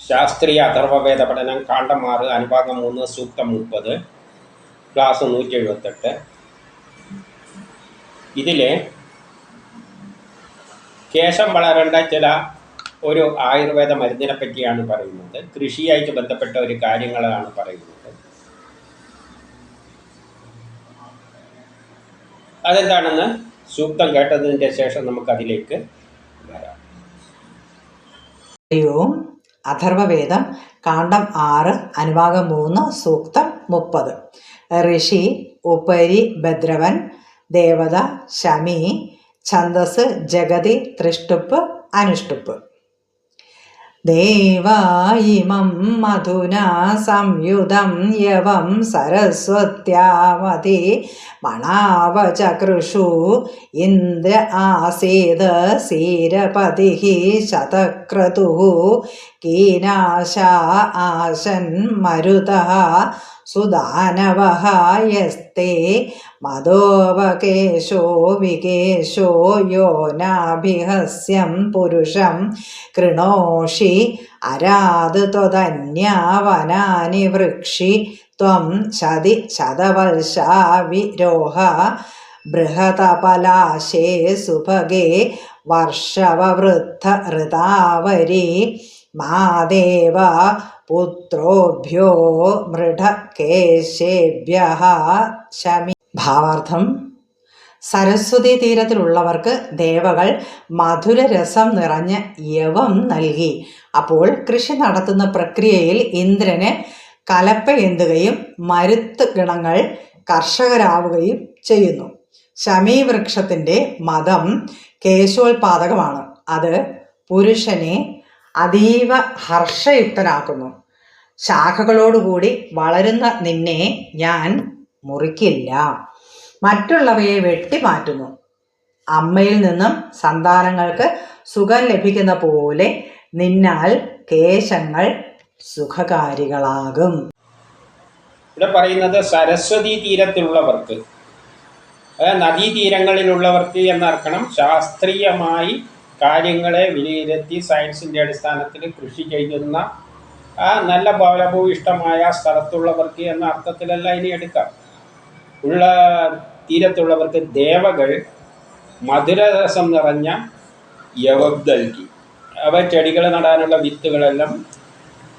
ശാസ്ത്രീയ അഥർവവേദ പഠനം കാണ്ടം ആറ് അനുഭാഗം മൂന്ന് സൂക്തം മുപ്പത് ക്ലാസ് നൂറ്റി എഴുപത്തെട്ട് ഇതിൽ കേശം വളരേണ്ട ചില ഒരു ആയുർവേദ മരുന്നിനെ പറ്റിയാണ് പറയുന്നത്. കൃഷിയായിട്ട് ബന്ധപ്പെട്ട ഒരു കാര്യങ്ങളാണ് പറയുന്നത്. അതെന്താണെന്ന് സൂക്തം കേട്ടതിന്റെ ശേഷം നമുക്കതിലേക്ക് വരാം. അഥർവവേദം കാണ്ഡം ആറ് അനുഭാഗം മൂന്ന് സൂക്തം മുപ്പത്. ഋഷി ഉപരി ഭദ്രവൻ ദേവത ശമി ഛന്ദസ് ജഗതി തൃഷ്ടുപ്പ് അനുഷ്ടുപ്പ്. ദേവായിമം മധുന സംയുതം യവം സരസ്വത്യാമതി മണാവചകൃഷു ഇന്ദ്ര ആസീത് സീരപതി ശതക്രതു കീനാശ ആശൻ മരുത സുദാനവः മതോവകേശോ വികേശോ യോ നാഭിഹസ്യം പുരുഷം കൃണോഷി അരാത് ത്വതന്യാവനാനി വൃക്ഷി ത്വം ശതി ശതവൽശാ വിരോഹ ബൃഹതപലാശേ സുഭഗേ വർഷവവൃദ്ധ മാദേവ പുത്രോഭ്യോ മൃഢകേശേഭ്യ ശമി ഭാവാർത്ഥം സരസ്വതി തീരത്തിലുള്ളവർക്ക് ദേവകൾ മധുരരസം നിറഞ്ഞ യവം നൽകി. അപ്പോൾ കൃഷി നടത്തുന്ന പ്രക്രിയയിൽ ഇന്ദ്രന് കലപ്പയെന്തുകയും മരുത്ത് ഗണങ്ങൾ കർഷകരാവുകയും ചെയ്യുന്നു. ശമീ വൃക്ഷത്തിന്റെ മതം കേശോത്പാദകമാണ് അത് പുരുഷനെ അതീവ ഹർഷയുക്തനാക്കുന്നു. ശാഖകളോടുകൂടി വളരുന്ന നിന്നെ ഞാൻ മുറിക്കില്ല. മറ്റുള്ളവയെ വെട്ടിമാറ്റുന്നു. അമ്മയിൽ നിന്നും സന്താനങ്ങൾക്ക് സുഖം ലഭിക്കുന്ന പോലെ നിന്നാൽ കേശങ്ങൾ സുഖകാരികളാകും. ഇവിടെ പറയുന്നത് സരസ്വതി തീരത്തിലുള്ളവർക്ക് അതായത് നദീതീരങ്ങളിലുള്ളവർക്ക് എന്നർക്കണം ശാസ്ത്രീയമായി കാര്യങ്ങളെ വിലയിരുത്തി സയൻസിന്റെ അടിസ്ഥാനത്തിൽ കൃഷി ചെയ്യുന്ന ആ നല്ല ഫലഭൂയിഷ്ടമായ സ്ഥലത്തുള്ളവർക്ക് എന്ന അർത്ഥത്തിലല്ല ഇനി എടുക്കാം. ഉള്ള തീരത്തുള്ളവർക്ക് ദേവകൾ മധുരരസം നിറഞ്ഞ യവം നൽകി അവ ചെടികൾ നടാനുള്ള വിത്തുകളെല്ലാം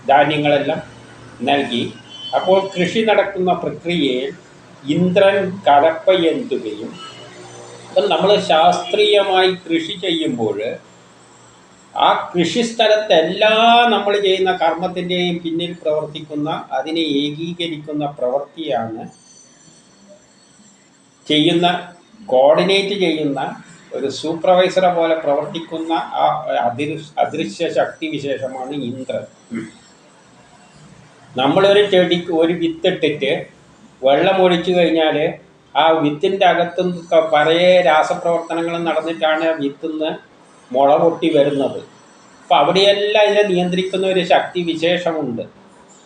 ധാന്യങ്ങളെല്ലാം നൽകി. അപ്പോൾ കൃഷി നടക്കുന്ന പ്രക്രിയയിൽ ഇന്ദ്രൻ കലപ്പയെന്തുകയും അപ്പം നമ്മൾ ശാസ്ത്രീയമായി കൃഷി ചെയ്യുമ്പോൾ ആ കൃഷിസ്ഥലത്തെല്ലാം നമ്മൾ ചെയ്യുന്ന കർമ്മത്തിന്റെയും പിന്നിൽ പ്രവർത്തിക്കുന്ന അതിനെ ഏകീകരിക്കുന്ന പ്രവൃത്തിയാണ് ചെയ്യുന്ന കോർഡിനേറ്റ് ചെയ്യുന്ന ഒരു സൂപ്പർവൈസറെ പോലെ പ്രവർത്തിക്കുന്ന ആ അദൃ അദൃശ്യ ശക്തി വിശേഷമാണ് ഇന്ദ്രൻ. നമ്മളൊരു ചെടിക്ക് ഒരു വിത്തിട്ടിട്ട് വെള്ളം ഒഴിച്ചു കഴിഞ്ഞാൽ ആ വിത്തിന്റെ അകത്തും പല രാസപ്രവർത്തനങ്ങളും നടന്നിട്ടാണ് വിത്തുനിന്ന് മുള പൊട്ടി വരുന്നത്. അപ്പോൾ അവിടെയെല്ലാം ഇതിനെ നിയന്ത്രിക്കുന്ന ഒരു ശക്തി വിശേഷമുണ്ട്.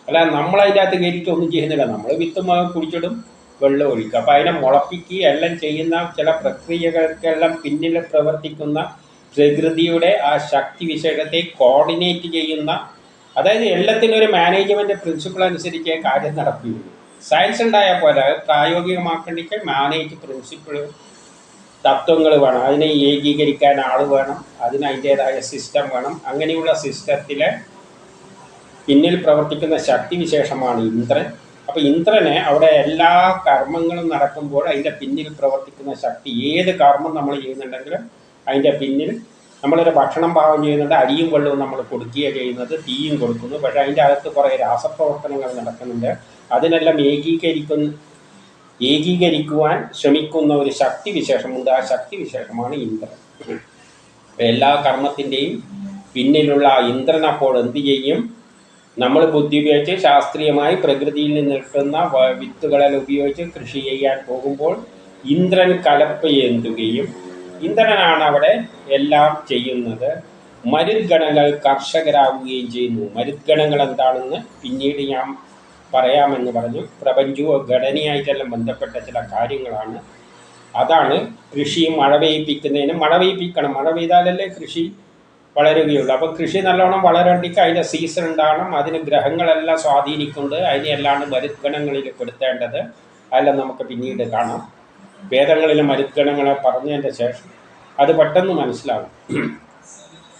അല്ല അകത്ത് ഒന്നും ചെയ്യുന്നില്ല. നമ്മൾ വിത്ത് കുടിച്ചിടും വെള്ളം ഒഴിക്കുക അപ്പോൾ അതിനെ മുളപ്പിക്കുക എല്ലാം ചെയ്യുന്ന ചില പ്രക്രിയകൾക്കെല്ലാം പിന്നിൽ പ്രവർത്തിക്കുന്ന പ്രകൃതിയുടെ ആ ശക്തി വിശേഷത്തെ കോർഡിനേറ്റ് ചെയ്യുന്ന അതായത് എല്ലാത്തിനും ഒരു മാനേജ്മെന്റ് പ്രിൻസിപ്പിൾ അനുസരിച്ചേ കാര്യം നടക്കുകയുള്ളൂ. സയൻസ് ഉണ്ടായാൽ അത് പ്രായോഗികമാക്കണമെങ്കിൽ മാനേജ് പ്രിൻസിപ്പിൾ തത്വങ്ങൾ വേണം. അതിനെ ഏകീകരിക്കാൻ ആൾ വേണം. അതിന് അതിന്റേതായ സിസ്റ്റം വേണം. അങ്ങനെയുള്ള സിസ്റ്റത്തിലെ പിന്നിൽ പ്രവർത്തിക്കുന്ന ശക്തി വിശേഷമാണ് ഇന്ദ്രൻ. അപ്പോൾ ഇന്ദ്രനെ അവിടെ എല്ലാ കർമ്മങ്ങളും നടക്കുമ്പോൾ അതിന്റെ പിന്നിൽ പ്രവർത്തിക്കുന്ന ശക്തി ഏത് കർമ്മം നമ്മൾ ചെയ്യുന്നുണ്ടെങ്കിലും അതിന്റെ പിന്നിൽ നമ്മളൊരു ഭക്ഷണം പാകം ചെയ്യുന്നുണ്ട് അരിയും വെള്ളവും നമ്മൾ കൊടുക്കുകയാണ് ചെയ്യുന്നത് തീയും കൊടുക്കുന്നു. പക്ഷേ അതിന്റെ അകത്ത് കുറേ രാസപ്രവർത്തനങ്ങൾ നടക്കുന്നുണ്ട്. അതിനെല്ലാം ഏകീകരിക്കുന്ന ഏകീകരിക്കുവാൻ ശ്രമിക്കുന്ന ഒരു ശക്തി വിശേഷമുണ്ട് ആ ശക്തി വിശേഷമാണ് ഇന്ദ്രൻ എല്ലാ കർമ്മത്തിന്റെയും പിന്നിലുള്ള ആ ഇന്ദ്രൻ അപ്പോൾ എന്ത് ചെയ്യും? നമ്മൾ ബുദ്ധി ഉപയോഗിച്ച് ശാസ്ത്രീയമായി പ്രകൃതിയിൽ നിന്ന് കിട്ടുന്ന വിത്തുകളെല്ലാം ഉപയോഗിച്ച് കൃഷി ചെയ്യാൻ പോകുമ്പോൾ ഇന്ദ്രൻ കലപ്പ് കലപ്പയേന്തുകയും ഇന്ദ്രനാണ് അവിടെ എല്ലാം ചെയ്യുന്നത്. മരുദ്ഗണങ്ങൾ കർഷകരാകുകയും ചെയ്യുന്നു. മരുദ്ഗണങ്ങൾ എന്താണെന്ന് പിന്നീട് ഞാൻ പറയാമെന്ന് പറഞ്ഞു. പ്രപഞ്ചവും ഘടനയായിട്ടെല്ലാം ബന്ധപ്പെട്ട ചില കാര്യങ്ങളാണ്. അതാണ് കൃഷി മഴ പെയ്യിപ്പിക്കുന്നതിന് മഴ പെയ്യിപ്പിക്കണം. മഴ പെയ്താലല്ലേ കൃഷി വളരുകയുള്ളൂ. അപ്പോൾ കൃഷി നല്ലോണം വളരണ്ടിക്ക് അതിന്റെ സീസൺ ഉണ്ടാകണം അതിന് ഗ്രഹങ്ങളെല്ലാം സ്വാധീനിക്കുന്നുണ്ട് അതിനെല്ലാം മരുത്ഗണങ്ങളിൽ പെടുത്തേണ്ടത് അതെല്ലാം നമുക്ക് പിന്നീട് കാണാം. വേദങ്ങളിലെ മരുത്ഗണങ്ങളെ പറഞ്ഞതിന്റെ ശേഷം അത് പെട്ടെന്ന് മനസ്സിലാവും.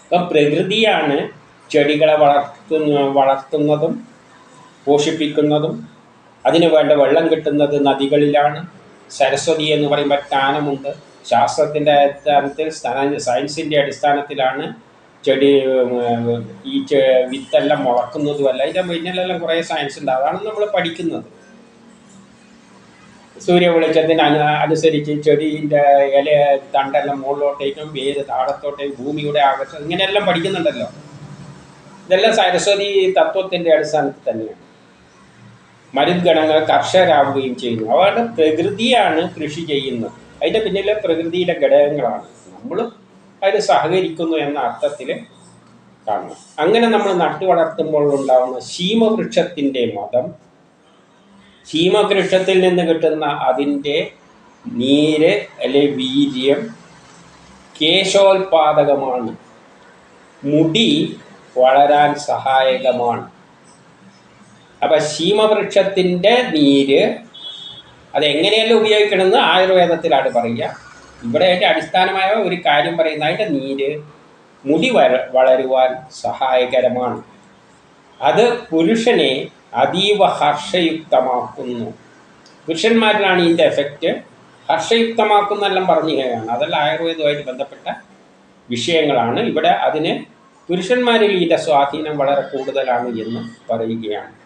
അപ്പം പ്രകൃതിയാണ് ചെടികളെ വളർത്തുന്ന വളർത്തുന്നതും പോഷിപ്പിക്കുന്നതും അതിനു വേണ്ട വെള്ളം കിട്ടുന്നത് നദികളിലാണ്. സരസ്വതി എന്ന് പറയുമ്പോൾ ജ്ഞാനമുണ്ട് ശാസ്ത്രത്തിന്റെ അടിസ്ഥാനത്തിൽ സ്ഥാന- സയൻസിന്റെ അടിസ്ഥാനത്തിലാണ് ചെടി ഈ വിത്തെല്ലാം മുളക്കുന്നതുമല്ല ഇതിന്റെ മുന്നിലെല്ലാം കുറേ സയൻസ് ഉണ്ട്. അതാണ് നമ്മൾ പഠിക്കുന്നത്. സൂര്യ വെളിച്ചത്തിന് അനു അനുസരിച്ച് ചെടീന്റെ ഇല തണ്ടെല്ലാം മുകളിലോട്ടേക്കും വേര് താഴത്തോട്ടേക്കും ഭൂമിയുടെ ആകർഷണം ഇങ്ങനെയെല്ലാം പഠിക്കുന്നുണ്ടല്ലോ. ഇതെല്ലാം സരസ്വതി തത്വത്തിന്റെ അടിസ്ഥാനത്തിൽ തന്നെയാണ്. മരുദ്ഗണങ്ങൾ കർഷകരാവുകയും ചെയ്യുന്നു അവരുടെ പ്രകൃതിയാണ് കൃഷി ചെയ്യുന്നത്. അതിന്റെ പിന്നിലെ പ്രകൃതിയുടെ ഘടകങ്ങളാണ്. നമ്മൾ അതിൽ സഹകരിക്കുന്നു എന്ന അർത്ഥത്തിൽ കാണണം അങ്ങനെ നമ്മൾ നട്ടു വളർത്തുമ്പോൾ ഉണ്ടാവുന്ന ശീമവൃക്ഷത്തിന്റെ മതം ശീമവൃക്ഷത്തിൽ നിന്ന് കിട്ടുന്ന അതിന്റെ നീര് അല്ലെ വീര്യം കേശോൽപാദകമാണ്. മുടി വളരാൻ സഹായകമാണ്. അപ്പം ശീമവൃക്ഷത്തിന്റെ നീര് അതെങ്ങനെയല്ല ഉപയോഗിക്കണമെന്ന് ആയുർവേദത്തിലാണ് പറയുക. ഇവിടെ ഏറ്റവും അടിസ്ഥാനമായ ഒരു കാര്യം പറയുന്നത് അതിന്റെ നീര് മുടി വര വളരുവാൻ സഹായകരമാണ്. അത് പുരുഷനെ അതീവ ഹർഷയുക്തമാക്കുന്നു. പുരുഷന്മാരിലാണ് ഇതിന്റെ എഫക്റ്റ്. ഹർഷയുക്തമാക്കുന്നെല്ലാം പറഞ്ഞുകയാണ് അതെല്ലാം ആയുർവേദവുമായിട്ട് ബന്ധപ്പെട്ട വിഷയങ്ങളാണ്. ഇവിടെ അതിന് പുരുഷന്മാരിൽ ഇതിന്റെ സ്വാധീനം വളരെ കൂടുതലാണ് എന്ന് പറയുകയാണ്.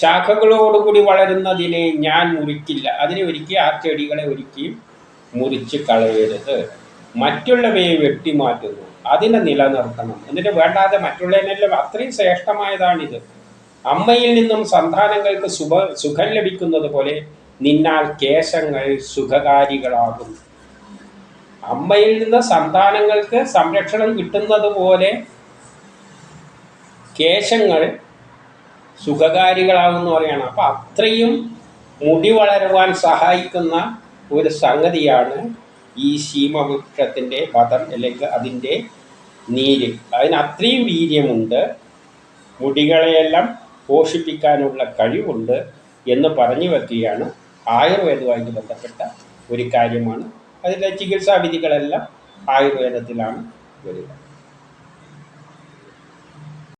ശാഖകളോടുകൂടി വളരുന്നതിനെ ഞാൻ മുറിക്കില്ല. അതിനെ ഒരുക്കി ആ ചെടികളെ ഒരുക്കി മുറിച്ച് കളയരുത്. മറ്റുള്ളവയെ വെട്ടിമാറ്റുന്നു. അതിനെ നിലനിർത്തണം. എന്നിട്ട് വേണ്ടാതെ മറ്റുള്ളതിനെല്ലാം അത്രയും ശ്രേഷ്ഠമായതാണിത്. അമ്മയിൽ നിന്നും സന്താനങ്ങൾക്ക് സുഖ സുഖം ലഭിക്കുന്നത് പോലെ നിന്നാൽ കേശങ്ങൾ സുഖകാരികളാകും. അമ്മയിൽ നിന്ന് സന്താനങ്ങൾക്ക് സംരക്ഷണം കിട്ടുന്നത് പോലെ കേശങ്ങൾ സുഖകാരികളാകുമെന്ന് പറയണം. അപ്പം അത്രയും മുടി വളരുവാൻ സഹായിക്കുന്ന ഒരു സംഗതിയാണ് ഈ ശീമവൃക്ഷത്തിന്റെ പദം അല്ലെങ്കിൽ അതിന്റെ നീര്. അതിന് അത്രയും വീര്യമുണ്ട്. മുടികളെയെല്ലാം പോഷിപ്പിക്കാനുള്ള കഴിവുണ്ട് എന്ന് പറഞ്ഞു വെക്കുകയാണ് ആയുർവേദവുമായിട്ട് ബന്ധപ്പെട്ട ഒരു കാര്യമാണ്. അതിലെ ചികിത്സാ വിധികളെല്ലാം ആയുർവേദത്തിലാണ് വരിക.